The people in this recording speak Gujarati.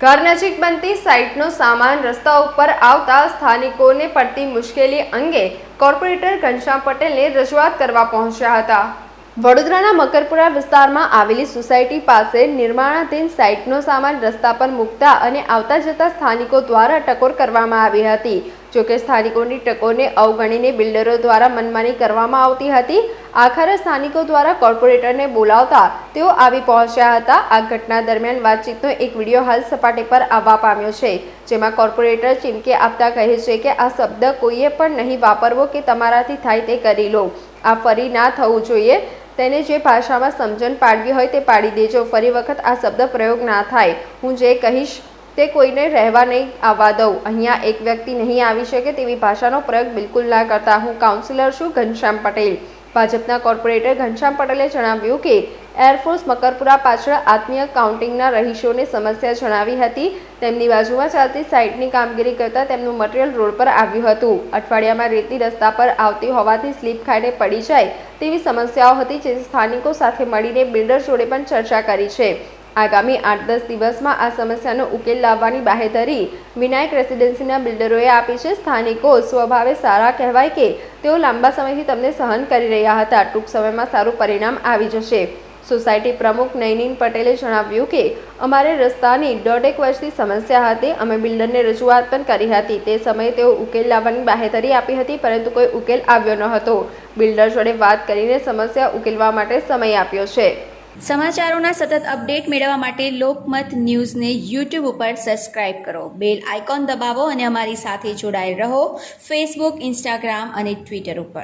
ઘર નજીક બનતી સાઇટનો સામાન રસ્તા ઉપર આવતા સ્થાનિકોને પડતી મુશ્કેલી અંગે કોર્પોરેટર ઘનશ્યામ પટેલને રજૂઆત કરવા પહોંચ્યા હતા. વડોદરાના મકરપુરા વિસ્તારમાં આવેલી સોસાયટી પાસે નિર્માણાધીન સાઇટનો સામાન રસ્તા પર મૂકતા અને આવતા જતા સ્થાનિકો દ્વારા ટકોર કરવામાં આવી હતી. જોકે સ્થાનિકોની ટકોરને અવગણીને બિલ્ડરો દ્વારા મનમાની કરવામાં આવતી હતી. આખરે સ્થાનિકો દ્વારા કોર્પોરેટરને બોલાવતા તેઓ આવી પહોંચ્યા હતા. આ ઘટના દરમિયાન વાતચીતનો એક વીડિયો હાલ સપાટી પર આવવા પામ્યો છે, જેમાં કોર્પોરેટર ચીમકે આપતા કહે છે કે આ શબ્દ કોઈએ પણ નહીં વાપરવો કે તમારાથી થાય તે કરી લો. આ ફરી ના થવું જોઈએ. તેને જે ભાષામાં સમજણ પાડવી હોય તે પાડી દેજો. ફરી વખત આ શબ્દ પ્રયોગ ના થાય. હું જે કહીશ તે કોઈને રહેવા નહીં આવવા દઉં. અહીંયા એક વ્યક્તિ નહીં આવી શકે તેવી ભાષાનો પ્રયોગ બિલકુલ ના કરતા. હું કાઉન્સિલર છું ઘનશ્યામ પટેલ. ભાજપના કોર્પોરેટર ઘનશ્યામ પટેલે જણાવ્યું કે એરફોર્સ મકરપુરા પાછળ આત્મીય કાઉન્ટિંગના રહીશોને સમસ્યા જણાવી હતી. તેમની બાજુમાં ચાલતી સાઇટની કામગીરી કરતા તેમનું મટીરિયલ રોડ પર આવ્યું હતું. અઠવાડિયામાં રેતી રસ્તા પર આવતી હોવાથી સ્લીપ ખાઈને પડી જાય તેવી સમસ્યાઓ હતી જે સ્થાનિકો સાથે મળીને બિલ્ડર જોડે પણ ચર્ચા કરી છે. આગામી આઠ દસ દિવસમાં આ સમસ્યાનો ઉકેલ લાવવાની બાહેધરી વિનાયક રેસિડેન્સીના બિલ્ડરોએ આપી છે. સ્થાનિકો સ્વભાવે સારા કહેવાય કે તેઓ લાંબા સમયથી તમને સહન કરી રહ્યા હતા. ટૂંક સમયમાં સારું પરિણામ આવી જશે. સોસાયટી પ્રમુખ નૈનીન પટેલે જણાવ્યું કે, અમારે રસ્તાની દોઢેક વર્ષથી સમસ્યા હતી, અમે બિલ્ડરને રજૂઆત પણ કરી હતી. તે સમયે તેઓ ઉકેલ લાવવાની બાહેધરી આપી હતી, પરંતુ કોઈ ઉકેલ આવ્યો ન હતો. બિલ્ડર જોડે વાત કરીને સમસ્યા ઉકેલવા માટે સમય આપ્યો છે. સમાચારોના સતત અપડેટ મેળવવા માટે લોકમત ન્યૂઝને યુટ્યુબ ઉપર સબસ્ક્રાઇબ કરો. બેલ આઇકોન દબાવો અને અમારી સાથે જોડાયેલ રહો. ફેસબુક, ઇન્સ્ટાગ્રામ અને ટ્વિટર ઉપર.